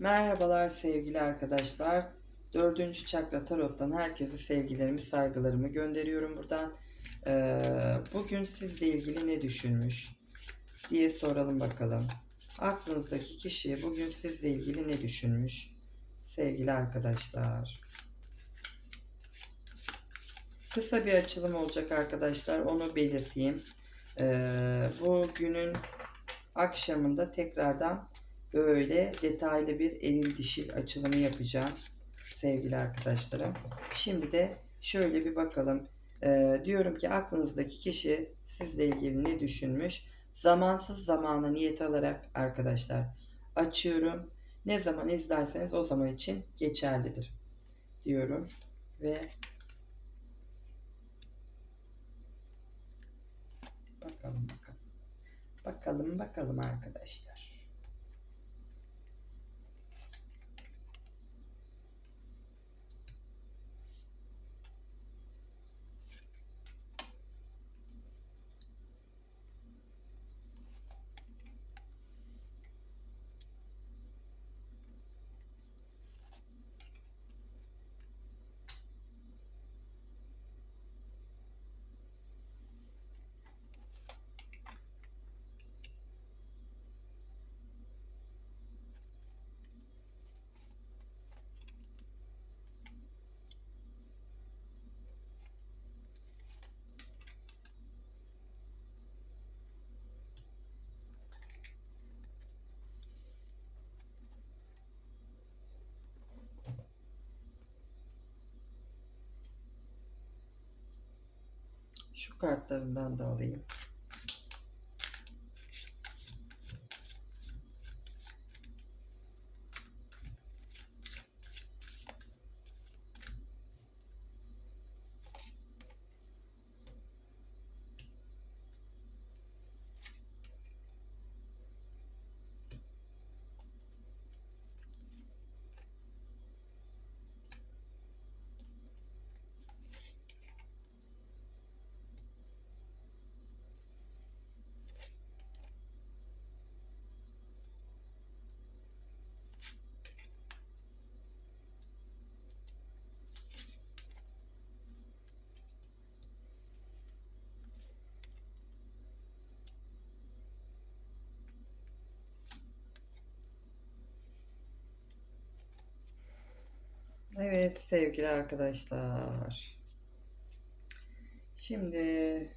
Merhabalar sevgili arkadaşlar. Dördüncü çakra tarottan herkese sevgilerimi, saygılarımı gönderiyorum buradan. Ee, bugün sizle ilgili ne düşünmüş diye soralım bakalım. Aklınızdaki kişi bugün sizle ilgili ne düşünmüş sevgili arkadaşlar. Kısa bir açılım olacak arkadaşlar onu belirteyim. Ee, bu günün akşamında tekrardan böyle detaylı bir eril dişil açılımı yapacağım sevgili arkadaşlarım. Şimdi de şöyle bir bakalım. Ee, diyorum ki aklınızdaki kişi sizle ilgili ne düşünmüş? Zamansız zamana niyet alarak arkadaşlar açıyorum. Ne zaman izlerseniz o zaman için geçerlidir diyorum ve bakalım bakalım. Bakalım bakalım arkadaşlar. Şu kartlarından da alayım. Evet sevgili arkadaşlar. Şimdi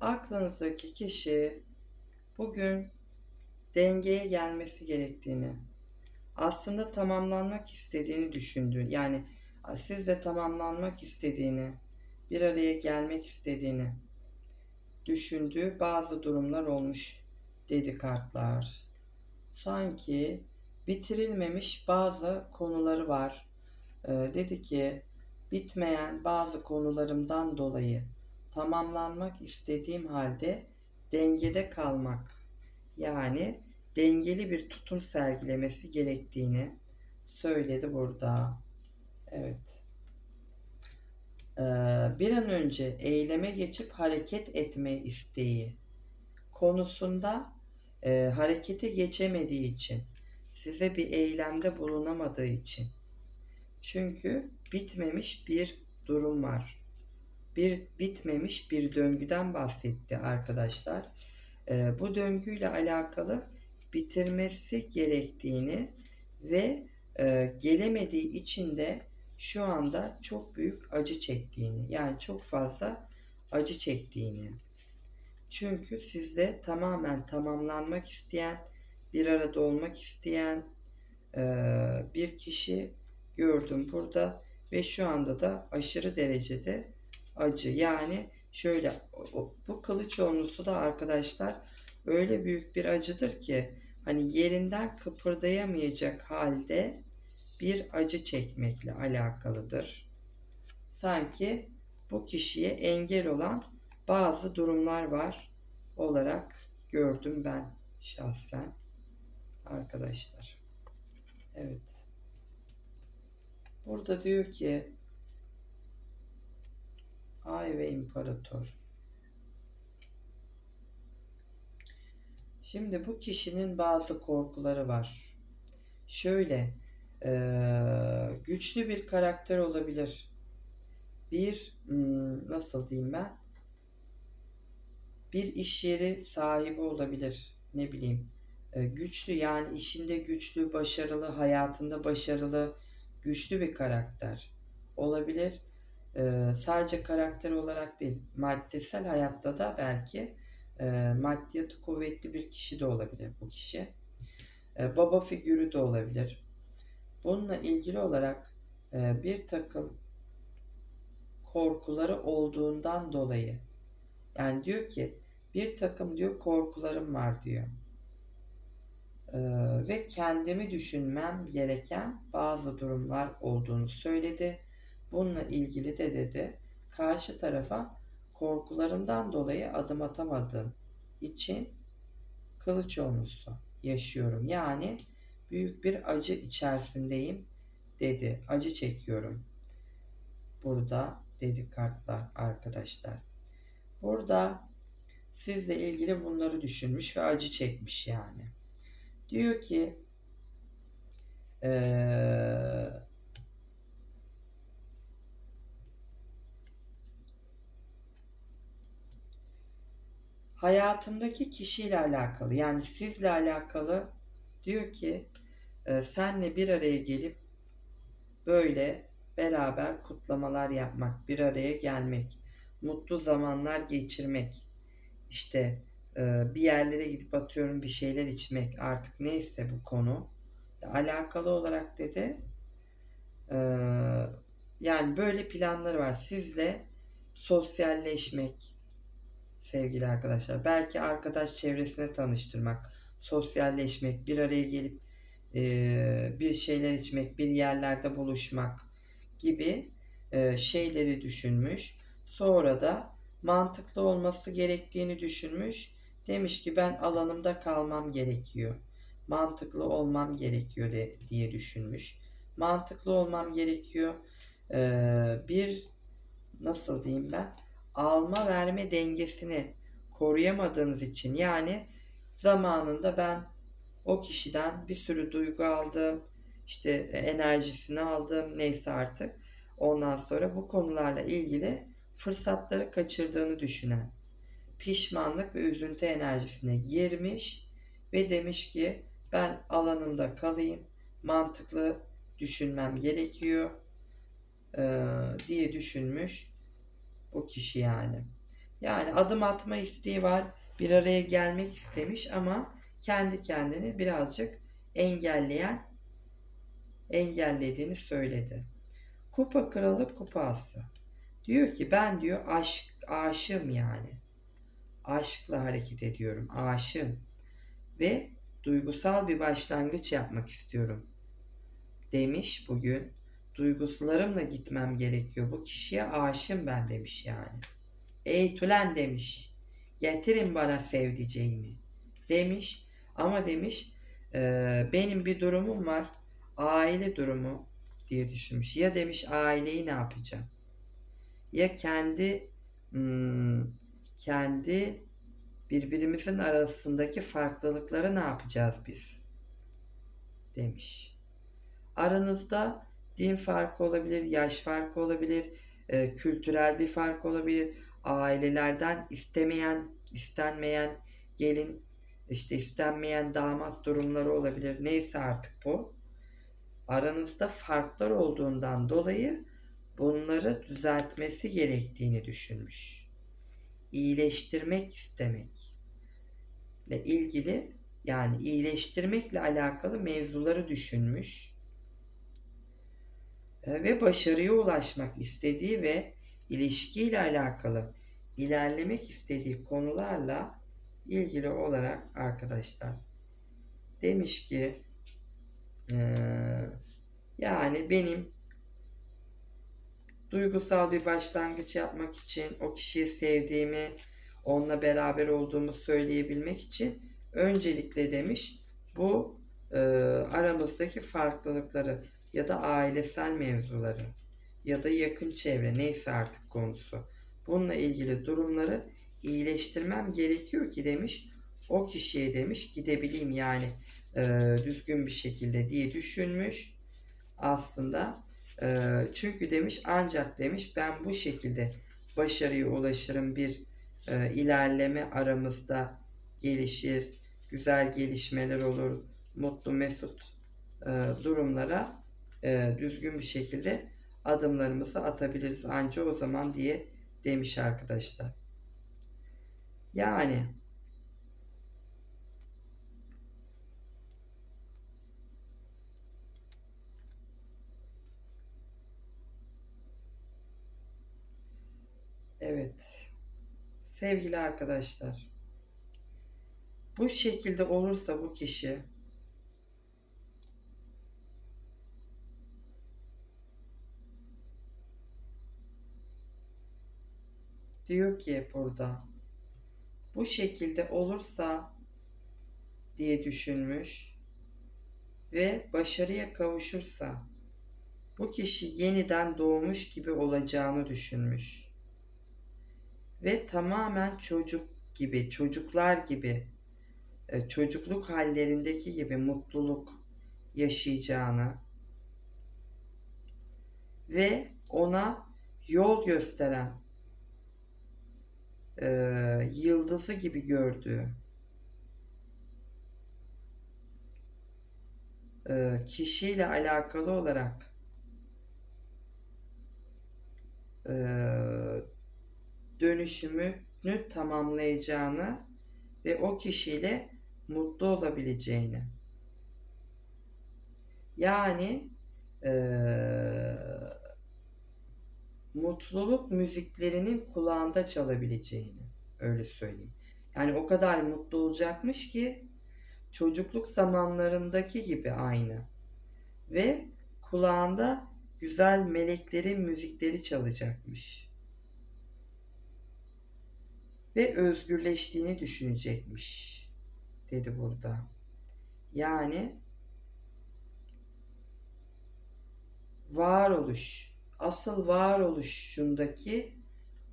aklınızdaki kişi bugün dengeye gelmesi gerektiğini, aslında tamamlanmak istediğini düşündüğü, yani siz de tamamlanmak istediğini, bir araya gelmek istediğini düşündüğü bazı durumlar olmuş dedi kartlar. Sanki bitirilmemiş bazı konuları var. Ee, dedi ki bitmeyen bazı konularımdan dolayı tamamlanmak istediğim halde dengede kalmak yani dengeli bir tutum sergilemesi gerektiğini söyledi burada. Evet. Ee, bir an önce eyleme geçip hareket etme isteği konusunda e, harekete geçemediği için size bir eylemde bulunamadığı için. Çünkü bitmemiş bir durum var. Bir bitmemiş bir döngüden bahsetti arkadaşlar. Ee, bu döngüyle alakalı bitirmesi gerektiğini ve e, gelemediği için de şu anda çok büyük acı çektiğini yani çok fazla acı çektiğini. Çünkü sizde tamamen tamamlanmak isteyen bir arada olmak isteyen e, bir kişi gördüm burada ve şu anda da aşırı derecede acı. Yani şöyle bu kılıç onlusu da arkadaşlar öyle büyük bir acıdır ki hani yerinden kıpırdayamayacak halde bir acı çekmekle alakalıdır. Sanki bu kişiye engel olan bazı durumlar var olarak gördüm ben şahsen arkadaşlar. Evet. Burada diyor ki Ay ve İmparator. Şimdi bu kişinin bazı korkuları var. Şöyle eee, güçlü bir karakter olabilir. Bir hmm, nasıl diyeyim ben? Bir iş yeri sahibi olabilir. Ne bileyim. E, güçlü yani işinde güçlü, başarılı, hayatında başarılı, güçlü bir karakter olabilir. E, sadece karakter olarak değil, maddesel hayatta da belki e, maddiyatı kuvvetli bir kişi de olabilir bu kişi. E, baba figürü de olabilir. Bununla ilgili olarak e, bir takım korkuları olduğundan dolayı yani diyor ki bir takım diyor korkularım var diyor. Ee, ve kendimi düşünmem gereken bazı durumlar olduğunu söyledi. Bununla ilgili de dedi karşı tarafa korkularımdan dolayı adım atamadığım için kılıç omlusu yaşıyorum. Yani büyük bir acı içerisindeyim dedi. Acı çekiyorum. Burada dedi kartlar arkadaşlar. Burada sizle ilgili bunları düşünmüş ve acı çekmiş yani. Diyor ki eee, hayatımdaki kişiyle alakalı yani sizle alakalı diyor ki e, senle bir araya gelip böyle beraber kutlamalar yapmak, bir araya gelmek, mutlu zamanlar geçirmek, işte bir yerlere gidip atıyorum bir şeyler içmek artık neyse bu konu alakalı olarak dedi. E, yani böyle planları var. Sizle sosyalleşmek sevgili arkadaşlar. Belki arkadaş çevresine tanıştırmak, sosyalleşmek, bir araya gelip e, bir şeyler içmek, bir yerlerde buluşmak gibi e, şeyleri düşünmüş. Sonra da mantıklı olması gerektiğini düşünmüş. Demiş ki ben alanımda kalmam gerekiyor. Mantıklı olmam gerekiyor de, diye düşünmüş. Mantıklı olmam gerekiyor. Ee, bir nasıl diyeyim ben? Alma verme dengesini koruyamadığınız için yani zamanında ben o kişiden bir sürü duygu aldım. işte enerjisini aldım neyse artık. Ondan sonra bu konularla ilgili fırsatları kaçırdığını düşünen, pişmanlık ve üzüntü enerjisine girmiş ve demiş ki ben alanımda kalayım, mantıklı düşünmem gerekiyor e, diye düşünmüş bu kişi yani. Yani adım atma isteği var, bir araya gelmek istemiş ama kendi kendini birazcık engelleyen engellediğini söyledi. Kupa kralı kupası. Diyor ki ben diyor aşk aşığım yani. Aşkla hareket ediyorum. Aşığım. Ve duygusal bir başlangıç yapmak istiyorum. Demiş bugün. Duygusularımla gitmem gerekiyor. Bu kişiye aşığım ben demiş yani. Ey Tülen demiş. Getirin bana sevdiceğimi. Demiş. Ama demiş e, benim bir durumum var. Aile durumu diye düşünmüş. Ya demiş aileyi ne yapacağım? ya kendi hmm, kendi birbirimizin arasındaki farklılıkları ne yapacağız biz? Demiş. Aranızda din farkı olabilir, yaş farkı olabilir, e, kültürel bir fark olabilir, ailelerden istemeyen, istenmeyen gelin, işte istenmeyen damat durumları olabilir. Neyse artık bu. Aranızda farklar olduğundan dolayı bunları düzeltmesi gerektiğini düşünmüş. İyileştirmek istemek ile ilgili yani iyileştirmekle alakalı mevzuları düşünmüş e, ve başarıya ulaşmak istediği ve ilişkiyle alakalı ilerlemek istediği konularla ilgili olarak arkadaşlar demiş ki e, yani benim duygusal bir başlangıç yapmak için, o kişiyi sevdiğimi, onunla beraber olduğumu söyleyebilmek için öncelikle demiş bu e, aramızdaki farklılıkları ya da ailesel mevzuları ya da yakın çevre neyse artık konusu bununla ilgili durumları iyileştirmem gerekiyor ki demiş o kişiye demiş gidebileyim yani e, düzgün bir şekilde diye düşünmüş aslında. E, çünkü demiş ancak demiş ben bu şekilde başarıya ulaşırım bir e, ilerleme aramızda gelişir, güzel gelişmeler olur, mutlu mesut e, durumlara e, düzgün bir şekilde adımlarımızı atabiliriz anca o zaman diye demiş arkadaşlar. Yani Evet. Sevgili arkadaşlar. Bu şekilde olursa bu kişi diyor ki burada bu şekilde olursa diye düşünmüş ve başarıya kavuşursa bu kişi yeniden doğmuş gibi olacağını düşünmüş. Ve tamamen çocuk gibi, çocuklar gibi, e, çocukluk hallerindeki gibi mutluluk yaşayacağını ve ona yol gösteren e, yıldızı gibi gördüğü e, kişiyle alakalı olarak e, dönüşümünü tamamlayacağını ve o kişiyle mutlu olabileceğini. Yani eee mutluluk müziklerinin kulağında çalabileceğini öyle söyleyeyim. Yani o kadar mutlu olacakmış ki çocukluk zamanlarındaki gibi aynı. Ve kulağında güzel meleklerin müzikleri çalacakmış. Ve özgürleştiğini düşünecekmiş dedi burada. Yani varoluş asıl varoluşundaki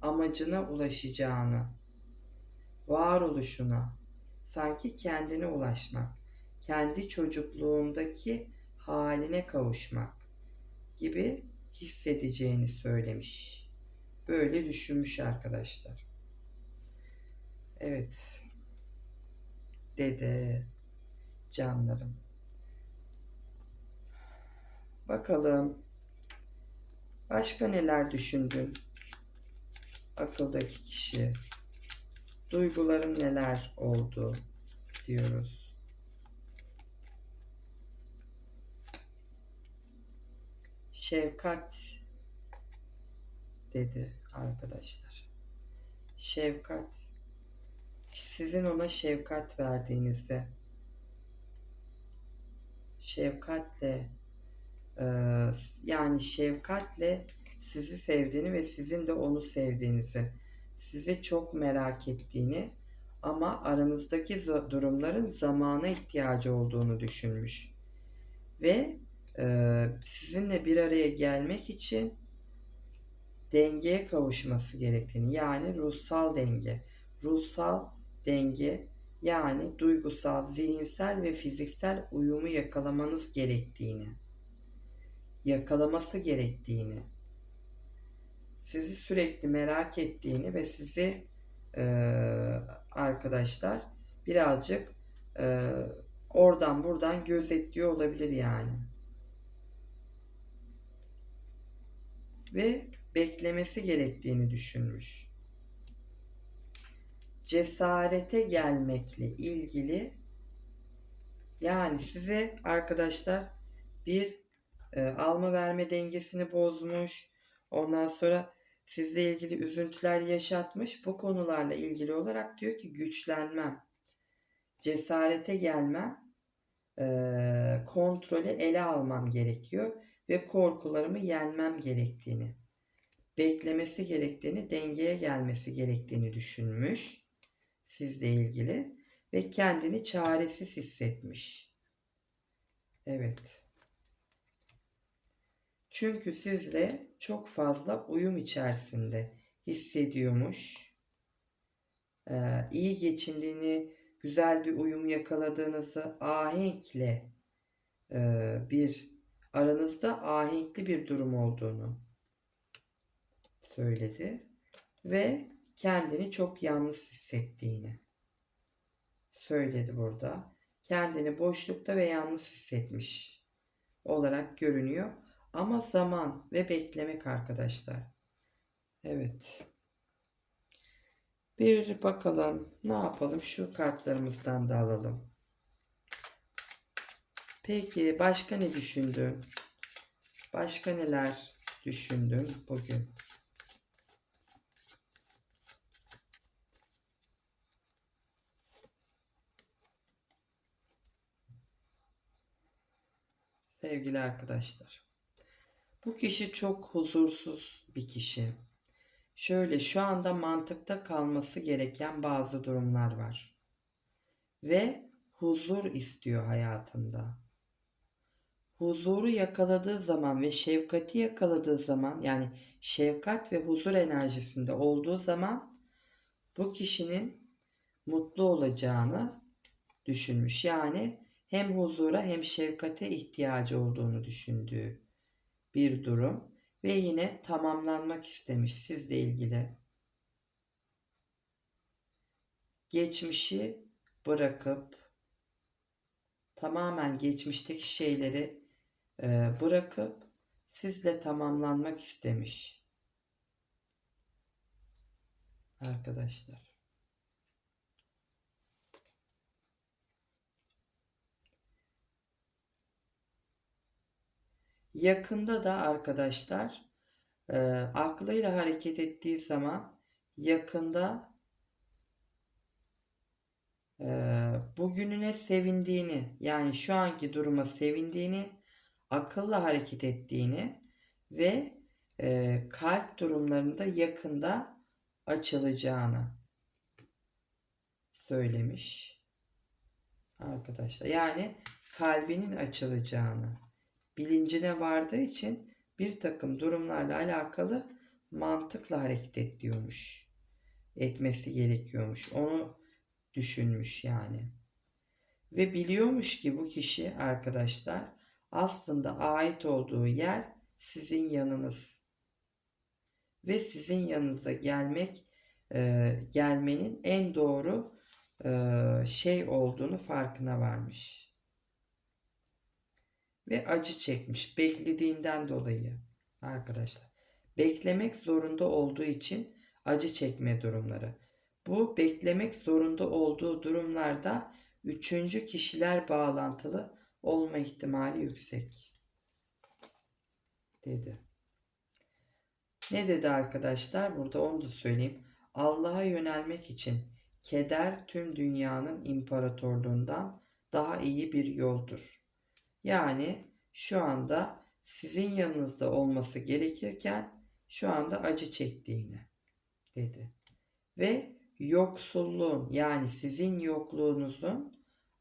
amacına ulaşacağını, varoluşuna, sanki kendine ulaşmak, kendi çocukluğundaki haline kavuşmak gibi hissedeceğini söylemiş. Böyle düşünmüş arkadaşlar. Evet. Dede canlarım. Bakalım Başka neler düşündün? Akıldaki kişi. Duyguların neler oldu diyoruz. Şefkat dedi arkadaşlar. Şefkat sizin ona şefkat verdiğinizde şefkatle ee, yani şefkatle sizi sevdiğini ve sizin de onu sevdiğinizi, sizi çok merak ettiğini ama aranızdaki durumların zamana ihtiyacı olduğunu düşünmüş. Ve e, sizinle bir araya gelmek için dengeye kavuşması gerektiğini yani ruhsal denge, ruhsal denge yani duygusal, zihinsel ve fiziksel uyumu yakalamanız gerektiğini yakalaması gerektiğini, sizi sürekli merak ettiğini ve sizi e, arkadaşlar birazcık e, oradan buradan gözetliyor olabilir yani. Ve beklemesi gerektiğini düşünmüş. Cesarete gelmekle ilgili yani size arkadaşlar bir e, alma verme dengesini bozmuş. Ondan sonra sizle ilgili üzüntüler yaşatmış. Bu konularla ilgili olarak diyor ki güçlenmem, cesarete gelmem, e, kontrolü ele almam gerekiyor ve korkularımı yenmem gerektiğini, beklemesi gerektiğini, dengeye gelmesi gerektiğini düşünmüş sizle ilgili ve kendini çaresiz hissetmiş. Evet. Çünkü sizle çok fazla uyum içerisinde hissediyormuş. Ee, iyi geçindiğini güzel bir uyum yakaladığınızı, ahenkle e, bir aranızda ahenkli bir durum olduğunu söyledi ve kendini çok yalnız hissettiğini söyledi burada. Kendini boşlukta ve yalnız hissetmiş olarak görünüyor. Ama zaman ve beklemek arkadaşlar. Evet. Bir bakalım ne yapalım şu kartlarımızdan da alalım. Peki başka ne düşündün? Başka neler düşündün bugün? Sevgili arkadaşlar. Bu kişi çok huzursuz bir kişi. Şöyle şu anda mantıkta kalması gereken bazı durumlar var. Ve huzur istiyor hayatında. Huzuru yakaladığı zaman ve şefkati yakaladığı zaman yani şefkat ve huzur enerjisinde olduğu zaman bu kişinin mutlu olacağını düşünmüş. Yani hem huzura hem şefkate ihtiyacı olduğunu düşündüğü bir durum ve yine tamamlanmak istemiş sizle ilgili. Geçmişi bırakıp tamamen geçmişteki şeyleri e, bırakıp sizle tamamlanmak istemiş. Arkadaşlar. Yakında da arkadaşlar e, aklıyla hareket ettiği zaman yakında e, bugününe sevindiğini yani şu anki duruma sevindiğini akılla hareket ettiğini ve e, kalp durumlarında yakında açılacağını söylemiş arkadaşlar. Yani kalbinin açılacağını bilincine vardığı için bir takım durumlarla alakalı mantıkla hareket et diyormuş. Etmesi gerekiyormuş. Onu düşünmüş yani. Ve biliyormuş ki bu kişi arkadaşlar aslında ait olduğu yer sizin yanınız. Ve sizin yanınıza gelmek e, gelmenin en doğru e, şey olduğunu farkına varmış ve acı çekmiş beklediğinden dolayı arkadaşlar. Beklemek zorunda olduğu için acı çekme durumları. Bu beklemek zorunda olduğu durumlarda üçüncü kişiler bağlantılı olma ihtimali yüksek. Dedi. Ne dedi arkadaşlar? Burada onu da söyleyeyim. Allah'a yönelmek için keder tüm dünyanın imparatorluğundan daha iyi bir yoldur. Yani şu anda sizin yanınızda olması gerekirken şu anda acı çektiğini dedi. Ve yoksulluğun yani sizin yokluğunuzun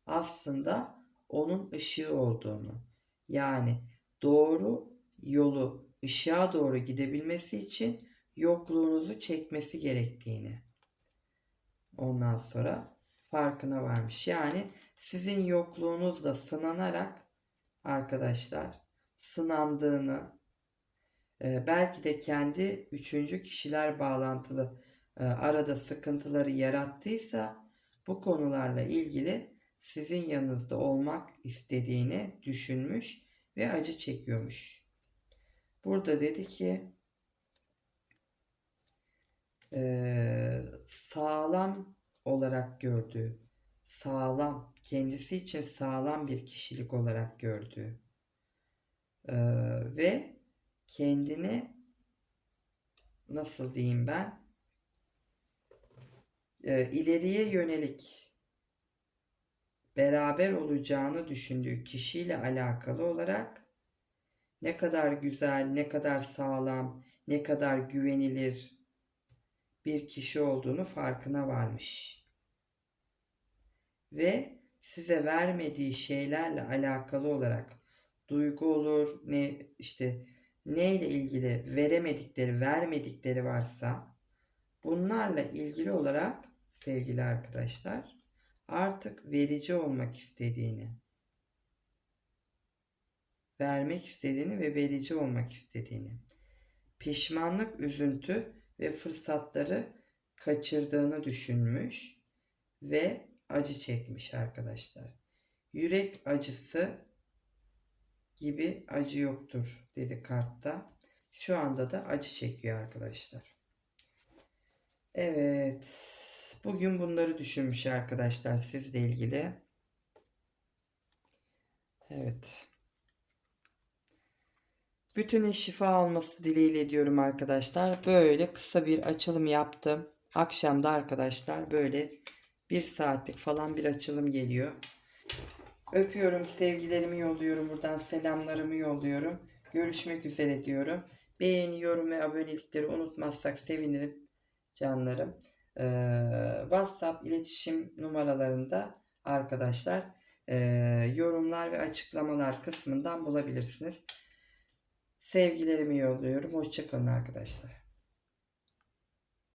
aslında onun ışığı olduğunu yani doğru yolu ışığa doğru gidebilmesi için yokluğunuzu çekmesi gerektiğini ondan sonra farkına varmış. Yani sizin yokluğunuzla sınanarak arkadaşlar sınandığını e, belki de kendi üçüncü kişiler bağlantılı e, arada sıkıntıları yarattıysa bu konularla ilgili sizin yanınızda olmak istediğini düşünmüş ve acı çekiyormuş. Burada dedi ki e, sağlam olarak gördüğü sağlam, kendisi için sağlam bir kişilik olarak gördüğü ee, ve kendini nasıl diyeyim ben e, ileriye yönelik beraber olacağını düşündüğü kişiyle alakalı olarak ne kadar güzel, ne kadar sağlam, ne kadar güvenilir bir kişi olduğunu farkına varmış. Ve size vermediği şeylerle alakalı olarak duygu olur ne işte neyle ilgili veremedikleri vermedikleri varsa bunlarla ilgili olarak sevgili arkadaşlar artık verici olmak istediğini, vermek istediğini ve verici olmak istediğini, pişmanlık, üzüntü ve fırsatları kaçırdığını düşünmüş ve acı çekmiş arkadaşlar. Yürek acısı gibi acı yoktur dedi kartta. Şu anda da acı çekiyor arkadaşlar. Evet. Bugün bunları düşünmüş arkadaşlar sizle ilgili. Evet. Bütüne şifa alması dileğiyle diyorum arkadaşlar. Böyle kısa bir açılım yaptım. Akşamda arkadaşlar böyle bir saatlik falan bir açılım geliyor. Öpüyorum, sevgilerimi yolluyorum. Buradan selamlarımı yolluyorum. Görüşmek üzere diyorum. Beğeni, yorum ve abonelikleri unutmazsak sevinirim canlarım. Ee, WhatsApp iletişim numaralarında arkadaşlar e, yorumlar ve açıklamalar kısmından bulabilirsiniz. Sevgilerimi yolluyorum. Hoşçakalın arkadaşlar.